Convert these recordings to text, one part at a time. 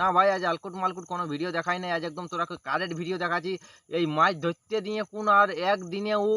না ভাই, আজ আলকুট মালকুট কোনো ভিডিও দেখাই নাই, আজ একদম তোরা কারেন্ট ভিডিও দেখাচ্ছি। এই মাছ ধরতে দিয়ে কোন আর একদিনে ও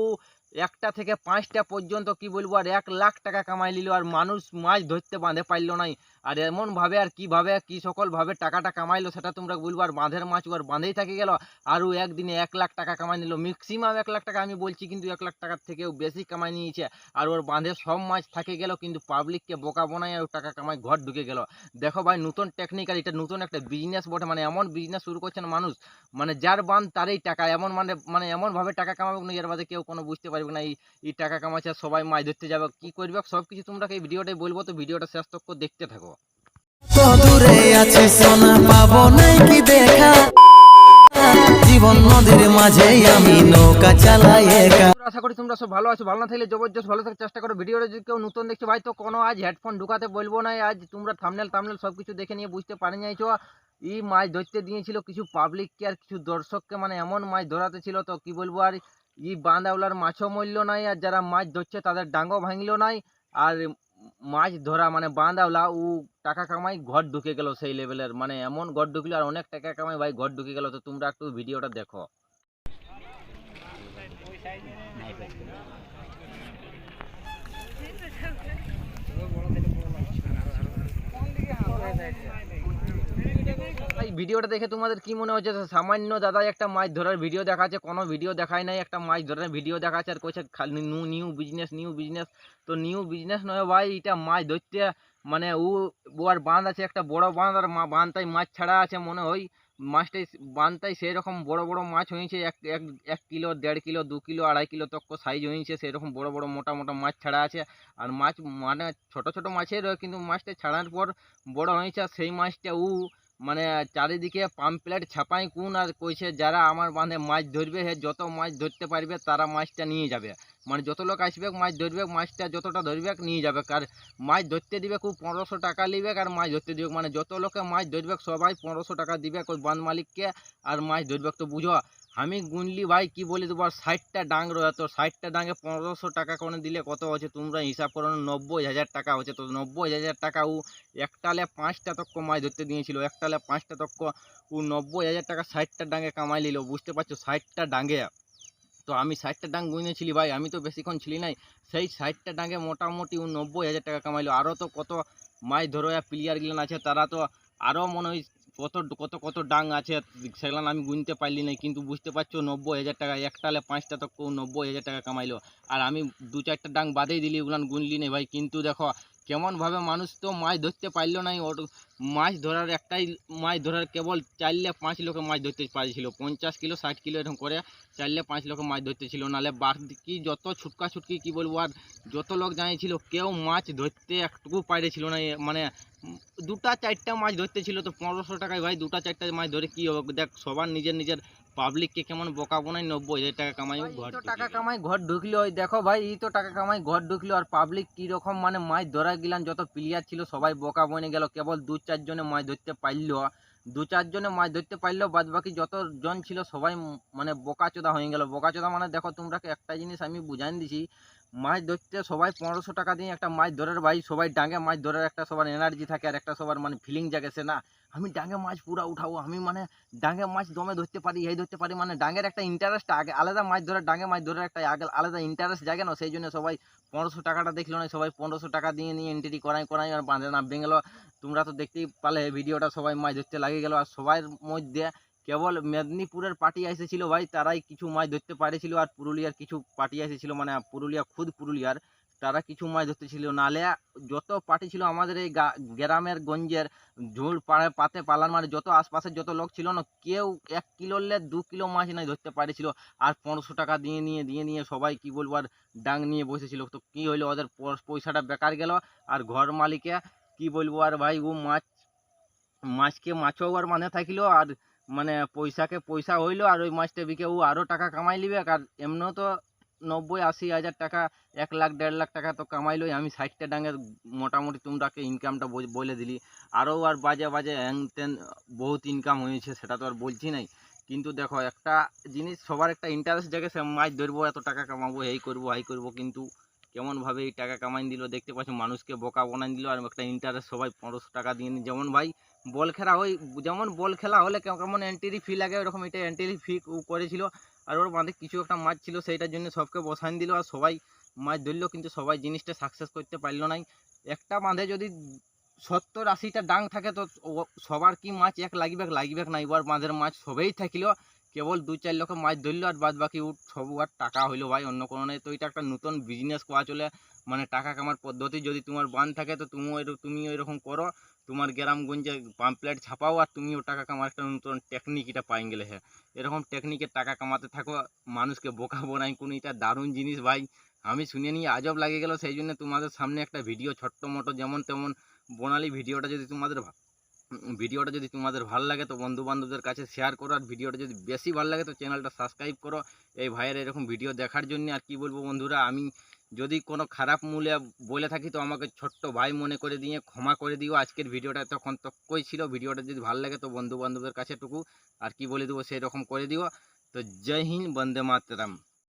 একটা থেকে পাঁচটা পর্যন্ত, কি বলব, আর এক লাখ টাকা কামাই নিল, আর মানুষ মাছ ধরতে বাঁধে পারল নাই আর এমনভাবে আর কীভাবে, কি সকলভাবে টাকাটা কামাইলো, সেটা তোমরা বলব, আর বাঁধের মাছ আর বাঁধেই থাকে গেল। আর ও একদিনে এক লাখ টাকা কামাই নিল। ম্যাক্সিমাম এক লাখ টাকা আমি বলছি, কিন্তু এক লাখ টাকার থেকেও বেশি কামাই নিয়েছে। আর ওর বাঁধে সব মাছ থাকে গেল, কিন্তু পাবলিককে বোকা বানায় আর টাকা কামাই ঘর ঢুকে গেল। দেখো ভাই, নতুন টেকনিক্যাল এটা নতুন একটা বিজনেস বটে মানে এমন বিজনেস শুরু করছেন মানুষ। মানে যার বান তারই টাকা, এমন মানে মানে এমনভাবে টাকা কামাবে এর বাদে কেউ কোনো বুঝতে পারবে না এই টাকা কামাচ্ছে সবাই মাছ ধরতে যাবে কি করবে? সব কিছু তোমরা এই ভিডিওটাই বলব তো ভিডিওটা শেষ তক দেখতে থাকো। দূরে আছে সোনা পাবো নাই কি দেখা? জীবন নদীর মাঝে আমি নৌকা চালাই একা। আশা করি তোমরা সব ভালো আছো ভালো না থাকলে জবরদস্ত ভালো থাকার চেষ্টা করো। ভিডিওটা যদি কেউ নতুন দেখছ ভাই তো কোনো আজ হেডফোন ঢুকাতে বলব না আজ তোমরা থামনেল থামনেল সব কিছু দেখে নিয়ে বুঝতে পারে যাইছো এই মাছ ধরতে দিয়েছিল কিছু পাবলিককে আর কিছু দর্শককে মানে এমন মাছ ধরাতে ছিল তো কি বলব আর ই বাঁধাওলার মাছও মরল নাই, আর যারা মাছ ধরছে তাদের ডাঙ্গও ভাঙলো নাই, আর মাছ ধরা মানে বাঁধাওলা ও টাকা কামাই ঘর ঢুকে গেল সেই লেভেলের মানে এমন ঘর ঢুকলো, আর অনেক টাকা কামাই ভাই ঘর ঢুকে গেল, তো তোমরা একটু ভিডিওটা দেখো। ভিডিওটা দেখে তোমাদের কি মনে হচ্ছে? সামান্য দাদা একটা মাছ ধরার ভিডিও দেখাচ্ছে, কোনো ভিডিও দেখায় নাই, একটা মাছ ধরার ভিডিও দেখাচ্ছে আর কইছে new new business new business তো নিউ বিজনেস নয় ভাই, এটা মাছ ধরতে মানে ও আর বাঁধ আছে, একটা বড় বাঁধ আর বাঁধটাই মাছ ছাড়া আছে মনে হয়। মাছটাই বাঁধটাই সেই রকম বড় বড় মাছ হয়েছে, এক এক এক কিলো, দেড় কিলো, দু কিলো, আড়াই কিলো তক সাইজ হয়েছে, সেরকম বড় বড় মোটা মোটা মাছ ছাড়া আছে। আর মাছ মানে ছোট ছোট মাছের কিন্তু মাছটা ছাড়ার পর বড় হয়েছে, আর সেই মাছটা ও মানে চারিদিকে পাম্পলেট ছাপাই কোন আর কইছে, যারা আমার বাঁধে মাছ ধরবে, হে যত মাছ ধরতে পারবে, তারা মাছটা নিয়ে যাবে। মানে যত লোক আসবে, মাছ ধরবে, মাছটা যতটা ধরবে, নিয়ে যাবে। আর মাছ ধরতে দিবে খুব পনেরোশো টাকা নিবে আর মাছ ধরতে দিবে। মানে যত লোকে মাছ ধরবে, সবাই পনেরোশো টাকা দিবে ওই বাঁধ মালিককে। আর মাছ ধরবে, তো বুঝো আমি গুনলি ভাই, কি বলি তোমার ষাটটা ডাং রয়ে তো ষাটটা ডাঙে পনেরোশো টাকা করে দিলে কত হচ্ছে? তোমরা হিসাব করো, নব্বই হাজার টাকা হচ্ছে। তো নব্বই হাজার টাকা ও একটালে পাঁচটা তক্ক মাছ ধরতে দিয়েছিল, একটালে পাঁচটা তক্ক ও নব্বই হাজার টাকা ষাটটা ডাঙে কামাই নিল, বুঝতে পারছ? ষাটটা ডাঙে। তো আমি ষাটটা ডাং গুনেছিলি ভাই, আমি তো বেশিক্ষণ ছিলি নাই, সেই ষাটটা ডাঙে মোটামুটি ও নব্বই হাজার টাকা কামাইলো। আরও তো কত মাছ ধরোয়া প্লেয়ারগুলো আছে, তারা তো আরও মনে হয় কত কত কত ডাং আছে, সেগুলো আমি গুনতে পারলি না কিন্তু বুঝতে পারছ, নব্বই হাজার টাকা একটালে পাঁচটা তো কেউ নব্বই হাজার টাকা কামাইলো। আর আমি দু চারটা ডাং বাদেই দিলি, ওগুলো গুনলি না ভাই। কিন্তু দেখো, কেমনভাবে মানুষ তো মাছ ধরতে পারল নাই ওর মাছ ধরার একটাই, মাছ ধরার কেবল চারলে পাঁচ লোকে মাছ ধরতে পারছিল। পঞ্চাশ কিলো, ষাট কিলো এরকম করে চারলে পাঁচ লোকে মাছ ধরতে ছিল। নাহলে বাকি যত ছুটকা ছুটকি কি বলব, আর যত লোক জানিয়েছিল, কেউ মাছ ধরতে একটুকু পারেছিল না মানে দুটা চারটা মাছ ধরতে ছিল তো পনেরোশো টাকায়। ভাই দুটা চারটা মাছ ধরে কি হবে? দেখ সবার নিজের নিজের পাবলিককে কেমন বোকা বোনাই নব্বই হাজার টাকা কামাই ঘর টাকা কামাই ঘর ঢুকলো। ওই দেখো ভাই এই তো টাকা কামাই ঘর ঢুকলো আর পাবলিক কীরকম মানে মাছ ধরা গেলাম যত প্লেয়ার ছিল সবাই বোকা বনে গেল। কেবল দু চারজনে মাছ ধরতে পারল। দু চারজনে মাছ ধরতে পারলেও বাদ বাকি যতজন ছিল সবাই মানে বোকাচোদা হয়ে গেল। বোকাচোদা মানে দেখো তোমরাকে একটা জিনিস আমি বুঝাই দিছি মাছ ধরতে সবাই পনেরোশো টাকা দিয়ে একটা মাছ ধরার ভাই। সবাই ডাঙে মাছ ধরার একটা সবার এনার্জি থাকে আর একটা সবার মানে ফিলিং জাগে, সে না? আমি ডাঙে মাছ পুরা উঠাবো, আমি মানে ডাঙে মাছ দমে ধরতে পারি, এই ধরতে পারি মানে ডাঙের একটা ইন্টারেস্ট আগে, আলাদা মাছ ধরার, ডাঙে মাছ ধরার একটা আগে আলাদা ইন্টারেস্ট জাগে না? সেই জন্য সবাই পনেরোশো টাকাটা দেখল না, সবাই পনেরোশো টাকা দিয়ে নিয়ে এন্ট্রি করাই করাই, আর বাঁধে না গেলো। তোমরা তো দেখতেই পালে ভিডিওটা সবাই মাছ ধরতে লাগে গেলো, আর সবার মধ্যে কেবল মেদিনীপুরের পার্টি এসেছিল ভাই, তারাই কিছু মাছ ধরতে পারেছিল আর পুরুলিয়ার কিছু পার্টি এসেছিল মানে পুরুলিয়া, খুদ পুরুলিয়ার, তারা কিছু মাছ ধরতে ছিল নালে যত পার্টি ছিল আমাদের এই গ্রামের গঞ্জের ঝুল পাড়ে, পাতে, পালার মানে যত আশপাশের যত লোক ছিল না, কেউ এক কিলোলে দু কিলো মাছ নাই ধরতে পারেছিল। আর পনেরোশো টাকা দিয়ে নিয়ে দিয়ে নিয়ে সবাই কি বলব, আর ডাং নিয়ে বসেছিল। তো কি হইল, ওদের পয়সাটা বেকার গেল। আর ঘর মালিকে কি বলব, আর ভাই ও মাছ, মাছকে মাছও আর মানে থাকিলো, আর মানে পয়সাকে পয়সা হইল আর ওই মাছটা বিকে ও আরও টাকা কামাই লিবে আর এমনিও তো নব্বই আশি হাজার টাকা, এক লাখ, দেড় লাখ টাকা তো কামাইলোই। আমি ষাটটা ডাঙের মোটামুটি তোমরাকে ইনকামটা বলে দিলি। আরও আর বাজে বাজে হ্যাং ত্যান বহুত ইনকাম হয়েছে, সেটা তো আর বলছি নাই। কিন্তু দেখো, একটা জিনিস, সবার একটা ইন্টারেস্ট জাগে, সে মাছ ধরবো, এত টাকা কামাবো, এই করব এই করব, কিন্তু কেমনভাবে এই টাকা কামাই দিল, দেখতে পাচ্ছ মানুষকে বোকা বানাই দিল, আর একটা ইন্টারেস্ট সবাই পনেরোশো টাকা দিয়ে নি যেমন ভাই, বল খেলা ওই যেমন বল খেলা হলে কেমন এন্ট্রি ফি লাগে, ওরকম এটা এন্ট্রি ফি করেছিল। আর ওর বাঁধে কিছু একটা মাছ ছিল, সেইটার জন্য সবকে বসান দিল, আর সবাই মাছ ধরলো, কিন্তু সবাই জিনিসটা সাকসেস করতে পারল নাই। একটা বাঁধে যদি সত্তর আশিটা ডাং থাকে, তো সবার কি মাছ এক লাগবে লাগবে না, এবার বাঁধের মাছ সবেই থাকিল। কেবল দু চার লোকে মাছ ধরলো আর বাদ বাকি সব আর টাকা হইল ভাই। অন্য কোনো নেই। তো এটা একটা নতুন বিজনেস করা চলে। মানে টাকা কামার পদ্ধতি যদি তোমার বান থাকে, তো তুমিও তুমিও এরকম করো। তোমার গ্রামগঞ্জে পাম্পলেট ছাপাও আর তুমিও টাকা কামার একটা নতুন টেকনিক এটা পাই গেলে হ্যাঁ এরকম টেকনিকে টাকা কামাতে থাকো, মানুষকে বোকা বোনাই। কোনো এটা দারুণ জিনিস ভাই। আমি শুনে নিয়ে আজব লাগে গেল। সেই জন্য তোমাদের সামনে একটা ভিডিও ছোট্ট মোটো যেমন তেমন, বনালি ভিডিওটা যদি তোমাদের ভিডিওটা যদি তোমাদের ভালো লাগে তো বন্ধু বান্ধবদের কাছে শেয়ার করো আর ভিডিওটা যদি বেশি ভালো লাগে তো চ্যানেলটা সাবস্ক্রাইব করো। এই ভাইয়ের এরকম ভিডিও দেখার জন্য আর কি বলব বন্ধুরা, আমি যদি কোনো খারাপ মূল্যে বলে থাকি তো আমাকে ছোট্ট ভাই মনে করে দিয়ে ক্ষমা করে দিও। আজকের ভিডিওটা তখন তক্কই ছিল, ভিডিওটা যদি ভালো লাগে তো বন্ধু বান্ধবদের কাছে টুকু আর কি বলে দেবো সেই রকম করে দিও। তো জয় হিন্দ, বন্দে মাতরম।